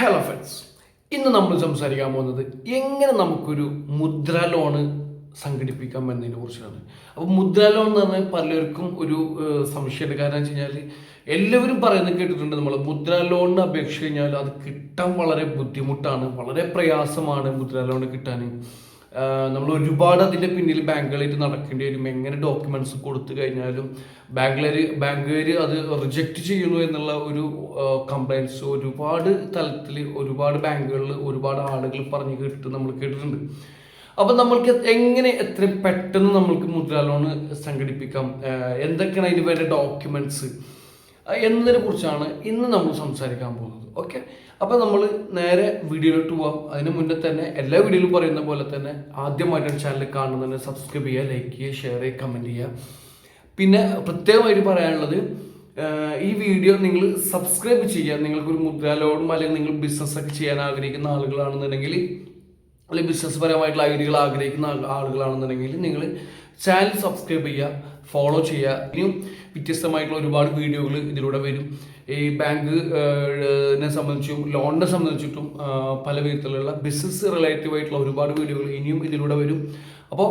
Hello friends ഇന്ന് നമ്മൾ സംസാരിക്കാൻ പോകുന്നത് എങ്ങനെ നമുക്കൊരു മുദ്ര ലോണ് സംഘടിപ്പിക്കാം എന്നതിനെ കുറിച്ചാണ്. അപ്പോൾ മുദ്ര ലോൺ എന്ന് പറഞ്ഞാൽ പലർക്കും ഒരു സംശയമുണ്ട് കാരണം വെച്ച് കഴിഞ്ഞാൽ എല്ലാവരും പറയുന്നത് കേട്ടിട്ടുണ്ട് നമ്മൾ മുദ്ര ലോണിന് അപേക്ഷിച്ച് കഴിഞ്ഞാൽ അത് കിട്ടാൻ വളരെ ബുദ്ധിമുട്ടാണ് വളരെ പ്രയാസമാണ് മുദ്ര ലോൺ കിട്ടാൻ നമ്മൾ ഒരുപാട് അതിന്റെ പിന്നിൽ ബാങ്കുകളായിട്ട് നടക്കേണ്ടി വരും. എങ്ങനെ ഡോക്യുമെന്റ്സ് കൊടുത്തു കഴിഞ്ഞാലും ബാങ്കുകാർ ബാങ്കുകാർ അത് റിജക്റ്റ് ചെയ്യുന്നു എന്നുള്ള ഒരു കംപ്ലൈന്റ്സ് ഒരുപാട് തലത്തിൽ ഒരുപാട് ബാങ്കുകളിൽ ഒരുപാട് ആളുകൾ പറഞ്ഞു കേട്ടിട്ട് നമ്മൾ കേട്ടിട്ടുണ്ട്. അപ്പം നമ്മൾക്ക് എങ്ങനെ എത്ര പെട്ടെന്ന് നമ്മൾക്ക് മുദ്രാ ലോൺ സംഘടിപ്പിക്കാം? എന്തൊക്കെയാണ് അതിന് വേണ്ട ഡോക്യുമെന്റ്സ് എന്നതിനെ കുറിച്ചാണ് ഇന്ന് നമ്മൾ സംസാരിക്കാൻ പോകുന്നത്. ഓക്കെ അപ്പോൾ നമ്മൾ നേരെ വീഡിയോയിലോട്ട് പോവാം. അതിന് മുന്നേ തന്നെ എല്ലാ വീഡിയോയിലും പറയുന്ന പോലെ തന്നെ ആദ്യമായിട്ടാണ് ചാനൽ കാണുന്നതിന് സബ്സ്ക്രൈബ് ചെയ്യുക ലൈക്ക് ചെയ്യുക ഷെയർ ചെയ്യുക കമന്റ് ചെയ്യുക. പിന്നെ പ്രത്യേകമായിട്ട് പറയാനുള്ളത് ഈ വീഡിയോ നിങ്ങൾ സബ്സ്ക്രൈബ് ചെയ്യുക. നിങ്ങൾക്കൊരു മുദ്ര ലോണും അല്ലെങ്കിൽ നിങ്ങൾ ബിസിനസ് ഒക്കെ ചെയ്യാൻ ആഗ്രഹിക്കുന്ന ആളുകളാണെന്നുണ്ടെങ്കിൽ അല്ലെങ്കിൽ ബിസിനസ് പരമായിട്ടുള്ള ഐഡിയകൾ ആഗ്രഹിക്കുന്ന ആളുകളാണെന്നുണ്ടെങ്കിൽ നിങ്ങൾ ചാനൽ സബ്സ്ക്രൈബ് ചെയ്യുക. ഫോളോ ചെയ്യുക. ഇനിയും വ്യത്യസ്തമായിട്ടുള്ള ഒരുപാട് വീഡിയോകൾ ഇതിലൂടെ വരും. ഈ ബാങ്കിനെ സംബന്ധിച്ചും ലോണിനെ സംബന്ധിച്ചിട്ടും പല വിധത്തിലുള്ള ബിസിനസ് റിലേറ്റീവ് ആയിട്ടുള്ള ഒരുപാട് വീഡിയോകൾ ഇനിയും ഇതിലൂടെ വരും. അപ്പോൾ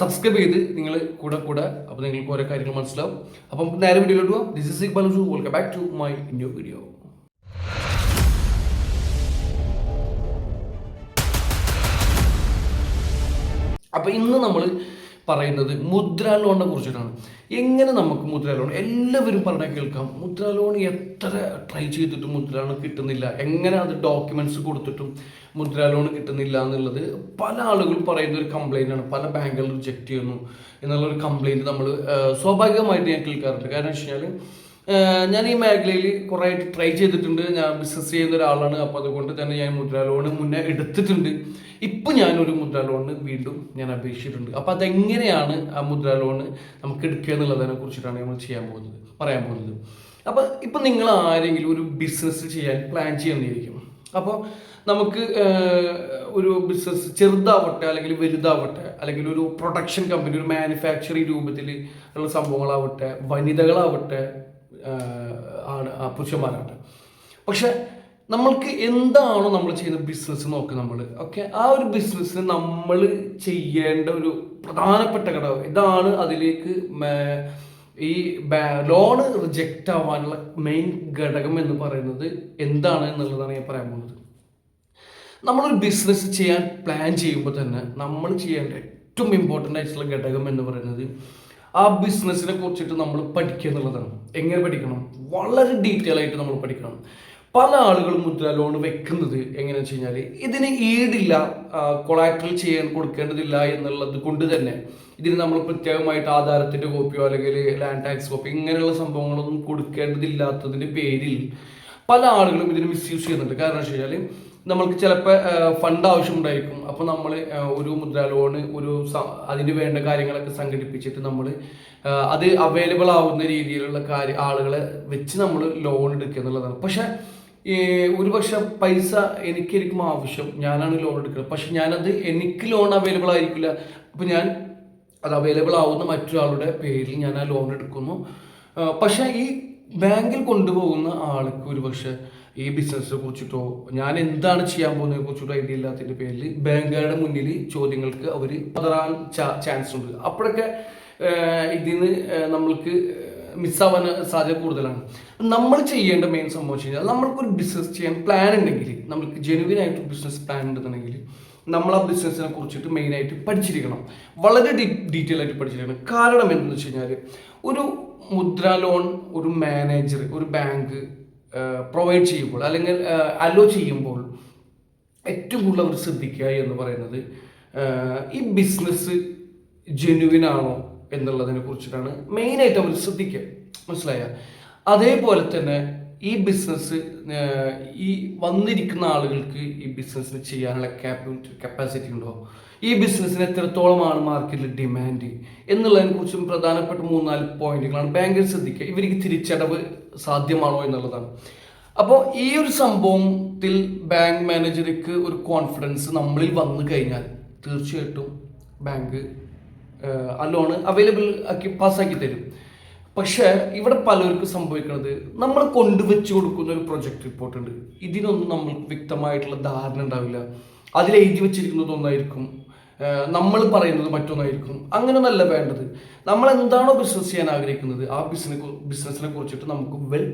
സബ്സ്ക്രൈബ് ചെയ്ത് നിങ്ങൾ കൂടെ കൂടെ അപ്പോൾ നിങ്ങൾക്ക് ഓരോ കാര്യങ്ങൾ മനസ്സിലാവും. അപ്പം നേരെ വീഡിയോയിലോട്ട് പോകാം this is Iqbal welcome back to my new video അപ്പോൾ ഇന്ന് നമ്മൾ പറയുന്നത് മുദ്ര ലോണിനെ കുറിച്ചിട്ടാണ്. എങ്ങനെ നമുക്ക് മുദ്ര ലോൺ എല്ലാവരും പറഞ്ഞാൽ കേൾക്കാം. മുദ്ര ലോൺ എത്ര ട്രൈ ചെയ്തിട്ടും മുദ്ര ലോൺ കിട്ടുന്നില്ല. എങ്ങനെ അത് ഡോക്യുമെന്റ്സ് കൊടുത്തിട്ടും മുദ്ര ലോൺ കിട്ടുന്നില്ല എന്നുള്ളത് പല ആളുകൾ പറയുന്ന ഒരു കംപ്ലൈന്റ് ആണ്. പല ബാങ്കുകൾ റിജക്റ്റ് ചെയ്യുന്നു. എന്നുള്ള ഒരു കംപ്ലൈന്റ് നമ്മൾ സ്വാഭാവികമായിട്ട് ഞാൻ കേൾക്കാറുണ്ട്. കാരണം വെച്ച് കഴിഞ്ഞാൽ ഞാൻ ഈ മേഖലയിൽ കുറേ ട്രൈ ചെയ്തിട്ടുണ്ട്. ഞാൻ ബിസിനസ് ചെയ്യുന്ന ഒരാളാണ്. അപ്പോൾ അതുകൊണ്ട് തന്നെ ഞാൻ മുദ്ര ലോൺ മുന്നേ എടുത്തിട്ടുണ്ട്. ഇപ്പം ഞാനൊരു മുദ്ര ലോണിന് വീണ്ടും ഞാൻ അപേക്ഷിച്ചിട്ടുണ്ട്. അപ്പോൾ അതെങ്ങനെയാണ് ആ മുദ്ര ലോൺ നമുക്ക് എടുക്കുക എന്നുള്ളതിനെ കുറിച്ചിട്ടാണ് നമ്മൾ ചെയ്യാൻ പോകുന്നത് പറയാൻ പോകുന്നത്. അപ്പോൾ ഇപ്പം നിങ്ങൾ ആരെങ്കിലും ഒരു ബിസിനസ് ചെയ്യാൻ പ്ലാൻ ചെയ്യുന്നതായിരിക്കും. അപ്പോൾ നമുക്ക് ഒരു ബിസിനസ് ചെറുതാവട്ടെ അല്ലെങ്കിൽ വലുതാവട്ടെ അല്ലെങ്കിൽ ഒരു പ്രൊഡക്ഷൻ കമ്പനി ഒരു മാനുഫാക്ചറിങ് രൂപത്തിൽ ഉള്ള സംഭവങ്ങളാവട്ടെ വനിതകളാവട്ടെ ആണ് പുരുഷന്മാരാണ്. പക്ഷെ നമ്മൾക്ക് എന്താണോ നമ്മൾ ചെയ്യുന്ന ബിസിനസ് നോക്കുക നമ്മൾ ഓക്കെ ആ ഒരു ബിസിനസ് നമ്മൾ ചെയ്യേണ്ട ഒരു പ്രധാനപ്പെട്ട ഘടകം ഇതാണ് അതിലേക്ക് ഈ ലോൺ റിജക്റ്റ് ആവാനുള്ള മെയിൻ ഘടകം എന്ന് പറയുന്നത് എന്താണ് എന്നുള്ളതാണ് ഞാൻ പറയാൻ പോകുന്നത്. നമ്മളൊരു ബിസിനസ് ചെയ്യാൻ പ്ലാൻ ചെയ്യുമ്പോൾ തന്നെ നമ്മൾ ചെയ്യേണ്ട ഏറ്റവും ഇമ്പോർട്ടന്റ് ആയിട്ടുള്ള ഘടകം എന്ന് പറയുന്നത് ആ ബിസിനസ്സിനെ കുറിച്ചിട്ട് നമ്മൾ പഠിക്കുക എന്നുള്ളതാണ്. എങ്ങനെ പഠിക്കണം? വളരെ ഡീറ്റെയിൽ ആയിട്ട് നമ്മൾ പഠിക്കണം. പല ആളുകളും മുദ്ര ലോൺ വെക്കുന്നത് എങ്ങനെയാണെന്ന് വെച്ച് കഴിഞ്ഞാൽ ഇതിന് ഈടില്ല കൊളാക്ടൽ ചെയ്യാൻ കൊടുക്കേണ്ടതില്ല എന്നുള്ളത് കൊണ്ട് തന്നെ ഇതിന് നമ്മൾ പ്രത്യേകമായിട്ട് ആധാരത്തിന്റെ കോപ്പിയോ അല്ലെങ്കിൽ ലാൻഡ് ടാക്സ് കോപ്പി ഇങ്ങനെയുള്ള സംഭവങ്ങളൊന്നും കൊടുക്കേണ്ടതില്ലാത്തതിന്റെ പേരിൽ പല ആളുകളും ഇതിന് മിസ്യൂസ് ചെയ്യുന്നുണ്ട്. കാരണം വെച്ച് കഴിഞ്ഞാൽ നമ്മൾക്ക് ചിലപ്പോൾ ഫണ്ട് ആവശ്യമുണ്ടായിരിക്കും. അപ്പോൾ നമ്മൾ ഒരു മുദ്രാ ലോണ് ഒരു അതിന് വേണ്ട കാര്യങ്ങളൊക്കെ സംഘടിപ്പിച്ചിട്ട് നമ്മൾ അത് അവൈലബിൾ ആവുന്ന രീതിയിലുള്ള കാര്യ ആളുകളെ വെച്ച് നമ്മൾ ലോൺ എടുക്കുക എന്നുള്ളതാണ്. പക്ഷേ ഒരു പക്ഷെ പൈസ എനിക്കായിരിക്കും ആവശ്യം. ഞാനാണ് ലോൺ എടുക്കുന്നത്. പക്ഷെ ഞാനത് എനിക്ക് ലോൺ അവൈലബിൾ ആയിരിക്കില്ല. അപ്പോൾ ഞാൻ അത് അവൈലബിൾ ആവുന്ന മറ്റൊരാളുടെ പേരിൽ ഞാൻ ആ ലോൺ എടുക്കുന്നു. പക്ഷേ ഈ ബാങ്കിൽ കൊണ്ടുപോകുന്ന ആൾക്ക് ഒരു പക്ഷേ ഈ ബിസിനസ്സിനെ കുറിച്ചിട്ടോ ഞാൻ എന്താണ് ചെയ്യാൻ പോകുന്നതിനെ കുറിച്ചിട്ടോ ഐഡിയ ഇല്ലാത്തതിന്റെ പേരിൽ ബാങ്കുകാരുടെ മുന്നിൽ ചോദ്യങ്ങൾക്ക് അവർ പതറാൻ ചാൻസ് ഉണ്ട്. അപ്പോഴൊക്കെ ഇതിന് നമ്മൾക്ക് മിസ്സാവാൻ സാധ്യത കൂടുതലാണ്. നമ്മൾ ചെയ്യേണ്ട മെയിൻ സംഭവം വെച്ച് കഴിഞ്ഞാൽ നമ്മൾക്കൊരു ബിസിനസ് ചെയ്യാൻ പ്ലാൻ ഉണ്ടെങ്കിൽ നമ്മൾക്ക് ജെനുവിൻ ആയിട്ട് ബിസിനസ് പ്ലാൻ ഉണ്ടെന്നുണ്ടെങ്കിൽ നമ്മൾ ആ ബിസിനസ്സിനെ കുറിച്ചിട്ട് മെയിനായിട്ട് പഠിച്ചിരിക്കണം. വളരെ ഡീ ഡീറ്റെയിൽ ആയിട്ട് പഠിച്ചിരിക്കണം. കാരണം എന്തെന്ന് വെച്ച് കഴിഞ്ഞാൽ ഒരു മുദ്ര ലോൺ ഒരു മാനേജർ ഒരു ബാങ്ക് പ്രൊവൈഡ് ചെയ്യുമ്പോൾ അല്ലെങ്കിൽ അലോ ചെയ്യുമ്പോൾ ഏറ്റവും കൂടുതൽ അവർ ശ്രദ്ധിക്കുക എന്ന് പറയുന്നത് ഈ ബിസിനസ് ജെനുവിൻ ആണോ എന്നുള്ളതിനെ കുറിച്ചിട്ടാണ് മെയിനായിട്ട് അവർ ശ്രദ്ധിക്കുക. മനസ്സിലായ? അതേപോലെ തന്നെ ഈ ബിസിനസ് ഈ വന്നിരിക്കുന്ന ആളുകൾക്ക് ഈ ബിസിനസ്സിന് ചെയ്യാനുള്ള കപ്പാസിറ്റി ഉണ്ടോ? ഈ ബിസിനസ്സിന് എത്രത്തോളമാണ് മാർക്കറ്റിൽ ഡിമാൻഡ് എന്നുള്ളതിനെ കുറിച്ചും പ്രധാനപ്പെട്ട മൂന്നാൽ പോയിന്റുകളാണ് ബാങ്കിൽ ശ്രദ്ധിക്കുക. ഇവർക്ക് തിരിച്ചടവ് സാധ്യമാണോ എന്നുള്ളതാണ്. അപ്പോൾ ഈ ഒരു സംഭവത്തിൽ ബാങ്ക് മാനേജർക്ക് ഒരു കോൺഫിഡൻസ് നമ്മളിൽ വന്നു കഴിഞ്ഞാൽ തീർച്ചയായിട്ടും ബാങ്ക് ആ ലോണ് അവൈലബിൾ ആക്കി പാസ്സാക്കി തരും. പക്ഷേ ഇവിടെ പലർക്കും സംഭവിക്കുന്നത് നമ്മൾ കൊണ്ടുവച്ച് കൊടുക്കുന്ന ഒരു പ്രൊജക്ട് റിപ്പോർട്ടുണ്ട് ഇതിനൊന്നും നമ്മൾ വ്യക്തമായിട്ടുള്ള ധാരണ ഉണ്ടാവില്ല. അതിൽ എഴുതി ഒന്നായിരിക്കും നമ്മൾ പറയുന്നത് മറ്റൊന്നായിരിക്കും അങ്ങനെയൊന്നല്ല വേണ്ടത്. നമ്മൾ എന്താണോ ബിസിനസ് ചെയ്യാൻ ആഗ്രഹിക്കുന്നത് ആ ബിസിനെ ബിസിനസ്സിനെ കുറിച്ചിട്ട് നമുക്ക് വെൽ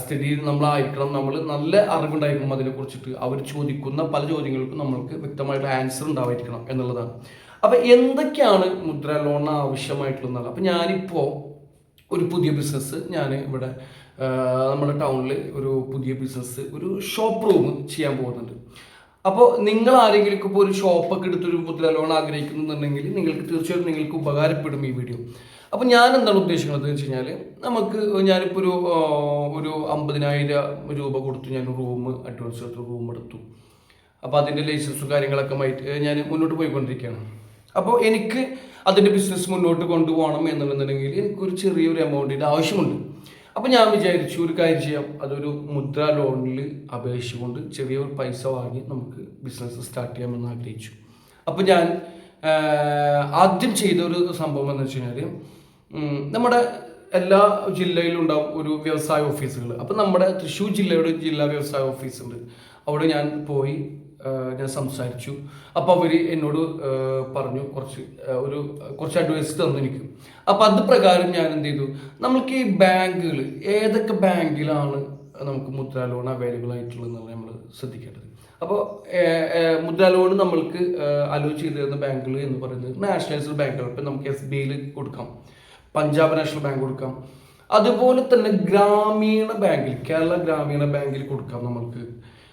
സ്ഥിതിയിൽ നമ്മളായിരിക്കണം. നമ്മൾ നല്ല അറിവുണ്ടായിരിക്കണം അതിനെ കുറിച്ചിട്ട് അവർ ചോദിക്കുന്ന പല ചോദ്യങ്ങൾക്കും നമ്മൾക്ക് വ്യക്തമായിട്ടുള്ള ആൻസർ ഉണ്ടായിരിക്കണം എന്നുള്ളതാണ്. അപ്പം എന്തൊക്കെയാണ് മുദ്ര ലോൺ ആവശ്യമായിട്ടുള്ളത് അപ്പം ഞാനിപ്പോൾ ഒരു പുതിയ ബിസിനസ് ഞാൻ ഇവിടെ നമ്മുടെ ടൗണിൽ ഒരു പുതിയ ബിസിനസ് ഒരു ഷോപ്പ് റൂം ചെയ്യാൻ പോകുന്നുണ്ട്. അപ്പോൾ നിങ്ങൾ ആരെങ്കിലും ഇപ്പോൾ ഒരു ഷോപ്പൊക്കെ എടുത്തൊരു മുദ്ര ലോൺ ആഗ്രഹിക്കുന്നുണ്ടെങ്കിൽ നിങ്ങൾക്ക് തീർച്ചയായിട്ടും നിങ്ങൾക്ക് ഉപകാരപ്പെടും ഈ വീഡിയോ. അപ്പോൾ ഞാൻ എന്താണ് ഉദ്ദേശിക്കുന്നത് എന്ന് വെച്ച് കഴിഞ്ഞാൽ നമുക്ക് ഞാനിപ്പോൾ ഒരു ഒരു അമ്പതിനായിരം രൂപ കൊടുത്തു. ഞാൻ റൂം അഡ്വാൻസ് എടുത്തു റൂം എടുത്തു. അപ്പോൾ അതിന്റെ ലൈസൻസും കാര്യങ്ങളൊക്കെ ആയിട്ട് ഞാൻ മുന്നോട്ട് പോയിക്കൊണ്ടിരിക്കുകയാണ്. അപ്പോൾ എനിക്ക് അതിന്റെ ബിസിനസ് മുന്നോട്ട് കൊണ്ടുപോകണം എന്നുണ്ടെന്നുണ്ടെങ്കിൽ എനിക്കൊരു ചെറിയൊരു എമൗണ്ടിന്റെ ആവശ്യമുണ്ട്. അപ്പോൾ ഞാൻ വിചാരിച്ചു ഒരു കാര്യം ചെയ്യാം. അതൊരു മുദ്ര ലോണിൽ അപേക്ഷിച്ചുകൊണ്ട് ചെറിയൊരു പൈസ വാങ്ങി നമുക്ക് ബിസിനസ് സ്റ്റാർട്ട് ചെയ്യാമെന്ന് ആഗ്രഹിച്ചു. അപ്പോൾ ഞാൻ ആദ്യം ചെയ്ത ഒരു സംഭവം എന്ന് വെച്ച് കഴിഞ്ഞാൽ നമ്മുടെ എല്ലാ ജില്ലയിലും ഉണ്ടാവും ഒരു വ്യവസായ ഓഫീസുകൾ അപ്പം നമ്മുടെ തൃശ്ശൂർ ജില്ലയുടെ ജില്ലാ വ്യവസായ ഓഫീസ് ഉണ്ട് അവിടെ ഞാൻ പോയി ഞാൻ സംസാരിച്ചു. അപ്പോൾ അവർ എന്നോട് പറഞ്ഞു കുറച്ച് ഒരു കുറച്ച് അഡ്വൈസ് തന്നു എനിക്ക്. അപ്പോൾ അത് പ്രകാരം ഞാൻ എന്ത് ചെയ്തു? നമ്മൾക്ക് ഈ ബാങ്കുകൾ ഏതൊക്കെ ബാങ്കിലാണ് നമുക്ക് മുദ്ര ലോൺ അവൈലബിൾ ആയിട്ടുള്ളത് എന്നുള്ളത് നമ്മൾ ശ്രദ്ധിക്കേണ്ടത്. അപ്പോൾ മുദ്ര ലോൺ നമ്മൾക്ക് അലോ ചെയ്ത് തരുന്ന ബാങ്കുകൾ എന്ന് പറയുന്നത് നാഷണലൈസ്ഡ് ബാങ്കുകൾ ഇപ്പം നമുക്ക് എസ് ബി ഐയിൽ കൊടുക്കാം. പഞ്ചാബ് നാഷണൽ ബാങ്ക് കൊടുക്കാം. അതുപോലെ തന്നെ ഗ്രാമീണ ബാങ്കിൽ കേരള ഗ്രാമീണ ബാങ്കിൽ കൊടുക്കാം നമ്മൾക്ക്.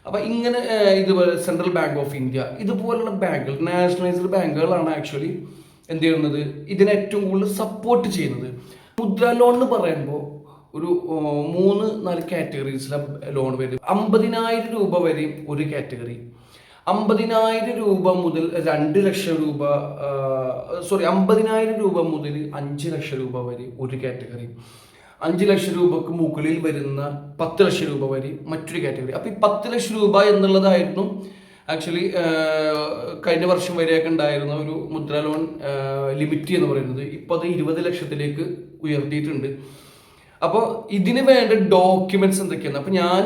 അപ്പൊ ഇങ്ങനെ ഇതുപോലെ സെൻട്രൽ ബാങ്ക് ഓഫ് ഇന്ത്യ ഇതുപോലുള്ള ബാങ്കുകൾ നാഷണലൈസ്ഡ് ബാങ്കുകളാണ് ആക്ച്വലി എന്ത് ചെയ്യുന്നത്? ഇതിനെ ഏറ്റവും കൂടുതൽ സപ്പോർട്ട് ചെയ്യുന്നത്. മുദ്ര ലോൺ എന്ന് പറയുമ്പോൾ ഒരു മൂന്ന് നാല് കാറ്റഗറീസിലെ ലോൺ വരും അമ്പതിനായിരം രൂപ വരെ ഒരു കാറ്റഗറി അമ്പതിനായിരം രൂപ മുതൽ രണ്ട് ലക്ഷം രൂപ സോറി അമ്പതിനായിരം രൂപ മുതൽ അഞ്ച് ലക്ഷം രൂപ വരെ ഒരു കാറ്റഗറി അഞ്ച് ലക്ഷം രൂപക്ക് മുകളിൽ വരുന്ന പത്ത് ലക്ഷം രൂപ വരെ മറ്റൊരു കാറ്റഗറി. അപ്പോൾ ഈ പത്ത് ലക്ഷം രൂപ എന്നുള്ളതായിരുന്നു ആക്ച്വലി കഴിഞ്ഞ വർഷം വരെയൊക്കെ ഉണ്ടായിരുന്ന ഒരു മുദ്ര ലോൺ ലിമിറ്റ് എന്ന് പറയുന്നത് ഇപ്പോൾ അത് ഇരുപത് ലക്ഷത്തിലേക്ക് ഉയർത്തിയിട്ടുണ്ട്. അപ്പോൾ ഇതിന് വേണ്ട ഡോക്യുമെന്റ്സ് എന്തൊക്കെയാണ്? അപ്പോൾ ഞാൻ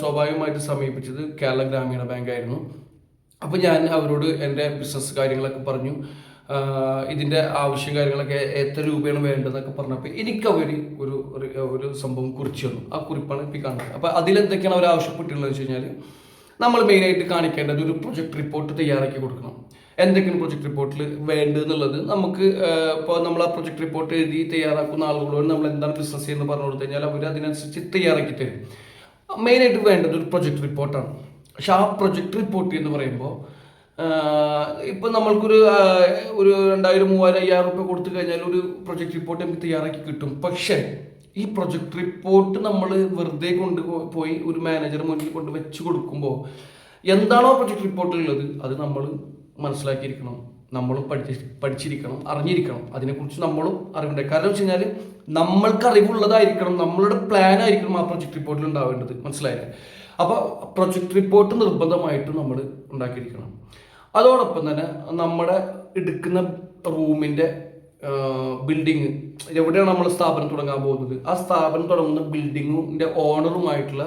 സ്വാഭാവികമായിട്ട് സമീപിച്ചത് കേരള ഗ്രാമീണ ബാങ്ക് ആയിരുന്നു. അപ്പോൾ ഞാൻ അവരോട് എന്റെ ബിസിനസ് കാര്യങ്ങളൊക്കെ പറഞ്ഞു. ഇതിന്റെ ആവശ്യം കാര്യങ്ങളൊക്കെ എത്ര രൂപയാണ് വേണ്ടതെന്നൊക്കെ പറഞ്ഞപ്പോൾ എനിക്ക് അവർ ഒരു ഒരു- സംഭവം കുറിച്ച് തന്നു. ആ കുറിപ്പാണ് ഇപ്പോൾ കാണുന്നത്. അപ്പോൾ അതിലെന്തൊക്കെയാണ് അവർ ആവശ്യപ്പെട്ടിട്ടുള്ളത് വെച്ച് കഴിഞ്ഞാൽ നമ്മൾ മെയിനായിട്ട് കാണിക്കേണ്ടത് ഒരു പ്രൊജക്ട് റിപ്പോർട്ട് തയ്യാറാക്കി കൊടുക്കണം. എന്തൊക്കെയാണ് പ്രൊജക്ട് റിപ്പോർട്ടിൽ വേണ്ടതെന്നുള്ളത്? നമുക്ക് ഇപ്പോൾ നമ്മൾ ആ പ്രൊജക്ട് റിപ്പോർട്ട് എഴുതി തയ്യാറാക്കുന്ന ആളുകളോട് നമ്മൾ എന്താണ് ബിസിനസ് ചെയ്യുന്നത് പറഞ്ഞു കൊടുത്തു കഴിഞ്ഞാൽ അവർ അതിനനുസരിച്ച് തയ്യാറാക്കി തരും. മെയിനായിട്ട് വേണ്ടത് ഒരു പ്രൊജക്ട് റിപ്പോർട്ടാണ് പക്ഷെ ആ പ്രൊജക്ട് റിപ്പോർട്ട് എന്ന് പറയുമ്പോൾ ഇപ്പം നമ്മൾക്കൊരു ഒരു രണ്ടായിരം മൂവായിരം അയ്യായിരം റുപ്യ കൊടുത്തു കഴിഞ്ഞാൽ ഒരു പ്രൊജക്ട് റിപ്പോർട്ട് നമുക്ക് തയ്യാറാക്കി കിട്ടും. പക്ഷേ ഈ പ്രൊജക്ട് റിപ്പോർട്ട് നമ്മൾ വെറുതെ കൊണ്ട് പോയി ഒരു മാനേജർ മുന്നിൽ കൊണ്ട് വെച്ച് കൊടുക്കുമ്പോൾ എന്താണോ പ്രൊജക്ട് റിപ്പോർട്ടിലുള്ളത് അത് നമ്മൾ മനസ്സിലാക്കിയിരിക്കണം. നമ്മളും പഠിച്ച് പഠിച്ചിരിക്കണം അറിഞ്ഞിരിക്കണം. അതിനെക്കുറിച്ച് നമ്മളും അറിവുണ്ടായി കാരണം വെച്ച് കഴിഞ്ഞാൽ നമ്മൾക്ക് അറിവുള്ളതായിരിക്കണം. നമ്മളുടെ പ്ലാൻ ആയിരിക്കണം ആ പ്രൊജക്ട് റിപ്പോർട്ടിൽ ഉണ്ടാവേണ്ടത്. മനസ്സിലായില്ലേ? അപ്പോൾ പ്രൊജക്ട് റിപ്പോർട്ട് നിർബന്ധമായിട്ടും നമ്മൾ ഉണ്ടാക്കിയിരിക്കണം. അതോടൊപ്പം തന്നെ നമ്മുടെ എടുക്കുന്ന റൂമിന്റെ ബിൽഡിങ് എവിടെയാണ് നമ്മൾ സ്ഥാപനം തുടങ്ങാൻ പോകുന്നത്? ആ സ്ഥാപനം തുടങ്ങുന്ന ബിൽഡിങ്ങിന്റെ ഓണറുമായിട്ടുള്ള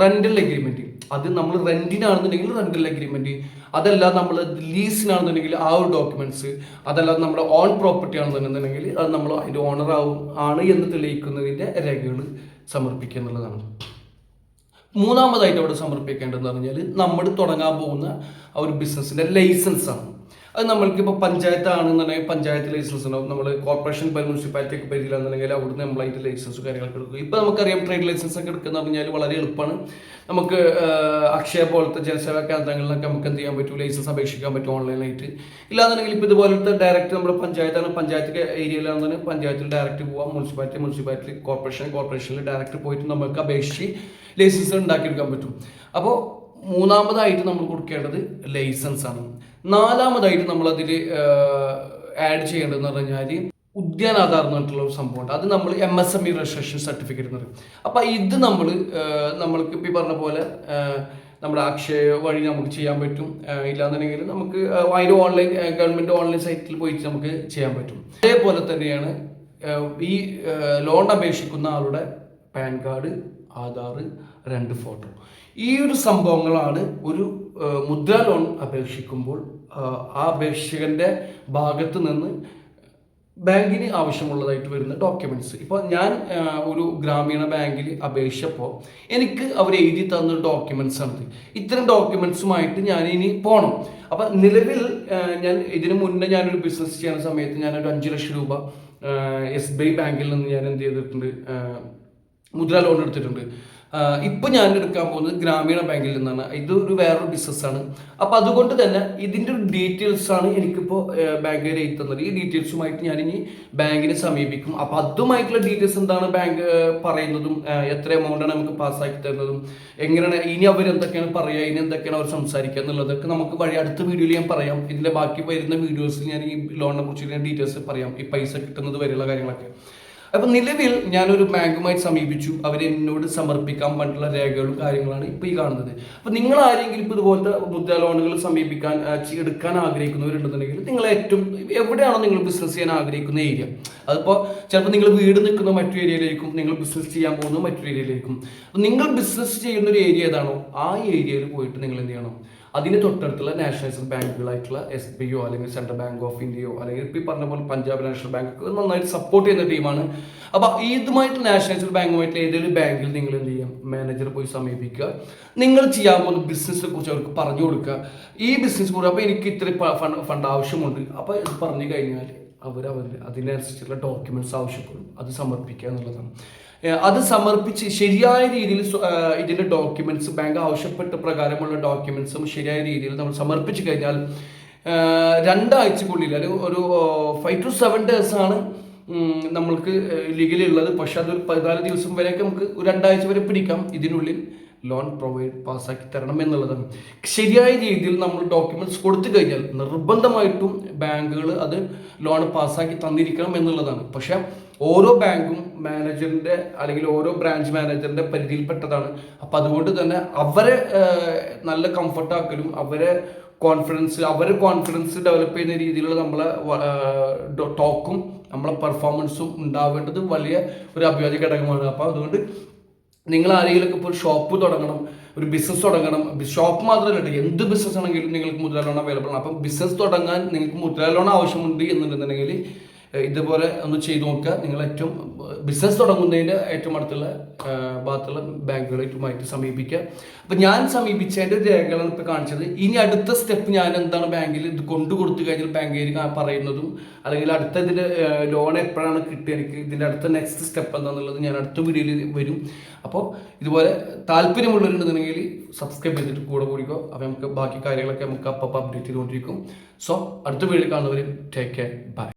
റെന്റൽ അഗ്രിമെന്റ് അത് നമ്മൾ റെന്റിനാണെന്നുണ്ടെങ്കിൽ റെന്റൽ അഗ്രിമെന്റ് അതല്ല നമ്മൾ ലീസിനാണെന്നുണ്ടെങ്കിൽ ആ ഒരു ഡോക്യുമെന്റ്സ് അതല്ല നമ്മുടെ ഓൺ പ്രോപ്പർട്ടി ആണെന്നുണ്ടെന്നുണ്ടെങ്കിൽ അത് നമ്മൾ അതിന്റെ ഓണറാവും ആണ് എന്ന് തെളിയിക്കുന്നതിന്റെ രേഖകൾ സമർപ്പിക്കുക എന്നുള്ളതാണ്. മൂന്നാമതായിട്ട് അവിടെ സമർപ്പിക്കേണ്ടതെന്ന് പറഞ്ഞാൽ നമ്മൾ തുടങ്ങാൻ പോകുന്ന ആ ഒരു ബിസിനസ്സിന്റെ ലൈസൻസ് ആണ്. അത് നമ്മൾക്ക് ഇപ്പോൾ പഞ്ചായത്താണെന്നുണ്ടെങ്കിൽ പഞ്ചായത്ത് ലൈസൻസ് ഉണ്ടാവും. നമ്മൾ കോർപ്പറേഷൻ മുനിസിപ്പാലിറ്റി ഒക്കെ പരിധിയിലാണെന്നുണ്ടെങ്കിൽ അവിടുന്ന് അതിന്റെ ലൈസൻസ് കാര്യങ്ങളൊക്കെ എടുക്കും. ഇപ്പോൾ നമുക്കറിയാം ട്രേഡ് ലൈസൻസ് ഒക്കെ എടുക്കുന്ന പറഞ്ഞാൽ വളരെ എളുപ്പമാണ്. നമുക്ക് അക്ഷയ പോലത്തെ ജനസേവാ കേന്ദ്രങ്ങളിലൊക്കെ നമുക്ക് എന്ത് ചെയ്യാൻ പറ്റും? ലൈസൻസ് അപേക്ഷിക്കാൻ പറ്റും ഓൺലൈനായിട്ട് ഇല്ലാന്നുണ്ടെങ്കിൽ ഇപ്പോൾ ഇതുപോലത്തെ ഡയറക്റ്റ് നമ്മുടെ പഞ്ചായത്താണ്. പഞ്ചായത്ത് ഏരിയയിലാണെന്നുണ്ടെങ്കിൽ പഞ്ചായത്തിൽ ഡയറക്റ്റ് പോവാം. മുനിസിപ്പാലിറ്റി മുനിസിപ്പാലിറ്റി കോർപ്പറേഷൻ കോർപ്പറേഷനിൽ ഡയറക്റ്റ് പോയിട്ട് നമുക്ക് അപേക്ഷിച്ച് ലൈസൻസ് ഉണ്ടാക്കിയെടുക്കാൻ പറ്റും. അപ്പോൾ മൂന്നാമതായിട്ട് നമ്മൾ കൊടുക്കേണ്ടത് ലൈസൻസ് ആണ്. നാലാമതായിട്ട് നമ്മൾ അതിൽ ആഡ് ചെയ്യേണ്ടതെന്ന് പറഞ്ഞാൽ ഉദ്യാന ആധാർ എന്ന് പറഞ്ഞിട്ടുള്ള ഒരു സംഭവമുണ്ട്. അത് നമ്മൾ M S M E registration certificate എന്ന് പറയും. അപ്പം ഇത് നമ്മൾ നമ്മൾക്ക് ഇപ്പം പറഞ്ഞ പോലെ നമ്മുടെ അക്ഷയ വഴി നമുക്ക് ചെയ്യാൻ പറ്റും. ഇല്ലാന്നുണ്ടെങ്കിൽ നമുക്ക് അതിന്റെ ഓൺലൈൻ ഗവൺമെന്റ് ഓൺലൈൻ സൈറ്റിൽ പോയിട്ട് നമുക്ക് ചെയ്യാൻ പറ്റും. അതേപോലെ തന്നെയാണ് ഈ ലോൺ അപേക്ഷിക്കുന്ന ആളുടെ പാൻ കാർഡ് ആധാർ രണ്ട് ഫോട്ടോ. ഈ ഒരു സംഭവങ്ങളാണ് ഒരു മുദ്ര ലോൺ അപേക്ഷിക്കുമ്പോൾ ആ അപേക്ഷകന്റെ ഭാഗത്ത് നിന്ന് ബാങ്കിന് ആവശ്യമുള്ളതായിട്ട് വരുന്ന ഡോക്യുമെന്റ്സ്. ഇപ്പോൾ ഞാൻ ഒരു ഗ്രാമീണ ബാങ്കിൽ അപേക്ഷിച്ചപ്പോൾ എനിക്ക് അവർ എഴുതി തന്ന ഡോക്യുമെന്റ്സ് ആണ് ഇത്. ഇത്തരം ഡോക്യുമെന്റ്സുമായിട്ട് ഞാൻ ഇനി പോകണം അപ്പം നിലവിൽ ഞാൻ ഇതിനു മുന്നേ ഞാനൊരു ബിസിനസ് ചെയ്യുന്ന സമയത്ത് ഞാനൊരു അഞ്ച് ലക്ഷം രൂപ എസ് ബി ഐ ബാങ്കിൽ നിന്ന് ഞാൻ എന്ത് ചെയ്തിട്ടുണ്ട് മുദ്ര ലോൺ എടുത്തിട്ടുണ്ട്. ഇപ്പൊ ഞാൻ എടുക്കാൻ പോകുന്നത് ഗ്രാമീണ ബാങ്കിൽ നിന്നാണ്. ഇത് ഒരു വേറൊരു ബിസിനസ്സാണ് അപ്പൊ അതുകൊണ്ട് തന്നെ ഇതിന്റെ ഒരു ഡീറ്റെയിൽസ് ആണ് എനിക്കിപ്പോൾ ബാങ്കുകാർ എഴുതി തന്നത്. ഈ ഡീറ്റെയിൽസുമായിട്ട് ഞാൻ ഇനി ബാങ്കിനെ സമീപിക്കും. അപ്പൊ അതുമായിട്ടുള്ള ഡീറ്റെയിൽസ് എന്താണ് ബാങ്ക് പറയുന്നതും എത്ര എമൗണ്ട് ആണ് നമുക്ക് പാസ്സാക്കി തരുന്നതും എങ്ങനെയാണ് ഇനി അവർ എന്തൊക്കെയാണ് പറയുക ഇനി എന്തൊക്കെയാണ് അവർ സംസാരിക്കുക എന്നുള്ളതൊക്കെ നമുക്ക് വഴി അടുത്ത വീഡിയോയിൽ ഞാൻ പറയാം. ഇതിന്റെ ബാക്കി വരുന്ന വീഡിയോസിൽ ഞാൻ ഈ ലോണിനെ കുറിച്ച് ഡീറ്റെയിൽസ് പറയാം. ഈ പൈസ കിട്ടുന്നത് വരെയുള്ള കാര്യങ്ങളൊക്കെ. അപ്പൊ നിലവിൽ ഞാനൊരു ബാങ്കുമായി സമീപിച്ചു. അവർ എന്നോട് സമർപ്പിക്കാൻ പറ്റുള്ള രേഖകളും കാര്യങ്ങളാണ് ഇപ്പൊ ഈ കാണുന്നത്. അപ്പൊ നിങ്ങൾ ആരെങ്കിലും ഇപ്പൊ ഇതുപോലത്തെ മുദ്ര ലോണുകൾ സമീപിക്കാൻ എടുക്കാൻ ആഗ്രഹിക്കുന്നവരുണ്ടെന്നുണ്ടെങ്കിൽ നിങ്ങൾ ഏറ്റവും എവിടെയാണോ നിങ്ങൾ ബിസിനസ് ചെയ്യാൻ ആഗ്രഹിക്കുന്ന ഏരിയ അതിപ്പോൾ ചിലപ്പോൾ നിങ്ങൾ വീട് നിൽക്കുന്ന മറ്റു ഏരിയയിലേക്കും നിങ്ങൾ ബിസിനസ് ചെയ്യാൻ പോകുന്ന മറ്റു ഏരിയയിലേക്കും നിങ്ങൾ ബിസിനസ് ചെയ്യുന്ന ഒരു ഏരിയ ഏതാണോ ആ ഏരിയയിൽ പോയിട്ട് നിങ്ങൾ എന്ത് ചെയ്യണം? അതിന് തൊട്ടടുത്തുള്ള നാഷണലൈസ്ഡ് ബാങ്കുകളായിട്ടുള്ള എസ് ബി ഒ അല്ലെങ്കിൽ സെൻട്രൽ ബാങ്ക് ഓഫ് ഇന്ത്യയോ അല്ലെങ്കിൽ ഇപ്പം ഈ പറഞ്ഞ പോലെ പഞ്ചാബ് നാഷണൽ ബാങ്ക് നന്നായിട്ട് സപ്പോർട്ട് ചെയ്യുന്ന ടീമാണ്. അപ്പോൾ ഇതുമായിട്ട് നാഷണലൈസ്ഡ് ബാങ്കുമായിട്ട് ഏതെങ്കിലും ബാങ്കിൽ നിങ്ങൾ എന്ത് ചെയ്യാം? മാനേജർ പോയി സമീപിക്കുക. നിങ്ങൾ ചെയ്യാൻ പോകുന്ന ബിസിനസ്സിനെ കുറിച്ച് അവർക്ക് പറഞ്ഞു കൊടുക്കുക. ഈ ബിസിനസ് കൂടെ അപ്പോൾ എനിക്ക് ഇത്ര ഫണ്ട് ഫണ്ട് ആവശ്യമുണ്ട്. അപ്പോൾ ഇത് പറഞ്ഞു കഴിഞ്ഞാൽ അവർ അവർ അതിനനുസരിച്ചുള്ള ഡോക്യുമെന്റ്സ് ആവശ്യപ്പെടും. അത് സമർപ്പിക്കുക എന്നുള്ളതാണ്. അത് സമർപ്പിച്ച് ശരിയായ രീതിയിൽ ഇതിന്റെ ഡോക്യുമെന്റ്സ് ബാങ്ക് ആവശ്യപ്പെട്ട പ്രകാരമുള്ള ഡോക്യുമെന്റ്സും ശരിയായ രീതിയിൽ നമ്മൾ സമർപ്പിച്ചു കഴിഞ്ഞാൽ രണ്ടാഴ്ചക്കുള്ളിൽ ഒരു ഒരു ഫൈവ് ടു സെവൻ ഡേയ്സ് ആണ് നമ്മൾക്ക് ലീഗലി ഉള്ളത്. പക്ഷെ അതൊരു പതിനാല് ദിവസം വരെയൊക്കെ നമുക്ക് രണ്ടാഴ്ച വരെ പിടിക്കാം ഇതിനുള്ളിൽ. ലോൺ പ്രൊവൈഡ് പാസ്സാക്കി തരണം എന്നുള്ളതാണ് ശരിയായ രീതിയിൽ നമ്മൾ ഡോക്യുമെന്റ്സ് കൊടുത്തു കഴിഞ്ഞാൽ നിർബന്ധമായിട്ടും ബാങ്കുകൾ അത് ലോൺ പാസ്സാക്കി തന്നിരിക്കണം എന്നുള്ളതാണ്. പക്ഷെ ഓരോ ബാങ്കും മാനേജറിന്റെ അല്ലെങ്കിൽ ഓരോ ബ്രാഞ്ച് മാനേജറിന്റെ പരിധിയിൽപ്പെട്ടതാണ്. അപ്പം അതുകൊണ്ട് തന്നെ അവരെ നല്ല കംഫർട്ട് ആക്കലും അവരെ കോൺഫിഡൻസ് അവരെ കോൺഫിഡൻസ് ഡെവലപ്പ് ചെയ്യുന്ന രീതിയിലുള്ള നമ്മളെ ടോക്കും നമ്മളെ പെർഫോമൻസും ഉണ്ടാവേണ്ടത് വലിയ ഒരു അഭിവാദ്യ ഘടകമാണ്. അപ്പോൾ അതുകൊണ്ട് നിങ്ങൾ ആരെങ്കിലും ഇപ്പോൾ ഷോപ്പ് തുടങ്ങണം ഒരു ബിസിനസ് തുടങ്ങണം. ഷോപ്പ് മാത്രമല്ല എന്ത് ബിസിനസ് ആണെങ്കിലും നിങ്ങൾക്ക് മുദ്ര ലോൺ അവൈലബിൾ ആണ്. അപ്പം ബിസിനസ് തുടങ്ങാൻ നിങ്ങൾക്ക് മുദ്ര ലോൺ ആവശ്യമുണ്ട് എന്നുണ്ടെന്നുണ്ടെങ്കിൽ ഇതുപോലെ ഒന്ന് ചെയ്തു നോക്കുക. നിങ്ങൾ ഏറ്റവും ബിസിനസ് തുടങ്ങുന്നതിന്റെ ഏറ്റവും അടുത്തുള്ള ഭാഗത്തുള്ള ബാങ്കുകളായിട്ടുമായിട്ട് സമീപിക്കുക. അപ്പം ഞാൻ സമീപിച്ചതിന്റെ രേഖകളാണ് ഇപ്പോൾ കാണിച്ചത്. ഇനി അടുത്ത സ്റ്റെപ്പ് ഞാൻ എന്താണ് ബാങ്കിൽ ഇത് കൊണ്ടു കൊടുത്തു കഴിഞ്ഞാൽ ബാങ്കിൽ പറയുന്നതും അല്ലെങ്കിൽ അടുത്ത ഇതിന്റെ ലോൺ എപ്പോഴാണ് കിട്ടുക എനിക്ക് ഇതിന്റെ അടുത്ത നെക്സ്റ്റ് സ്റ്റെപ്പ് എന്താണെന്നുള്ളത് ഞാൻ അടുത്ത വീഡിയോയിൽ വരും. അപ്പോൾ ഇതുപോലെ താല്പര്യമുള്ളവരുണ്ടെന്നുണ്ടെങ്കിൽ സബ്സ്ക്രൈബ് ചെയ്തിട്ട് കൂടെ കൂടിക്കോ. അപ്പോൾ നമുക്ക് ബാക്കി കാര്യങ്ങളൊക്കെ നമുക്ക് അപ്പം അപ്ഡേറ്റ് ചെയ്തുകൊണ്ടിരിക്കും. സോ അടുത്ത വീഡിയോ കാണുന്നവർ ടേക്ക് കെയർ ബൈ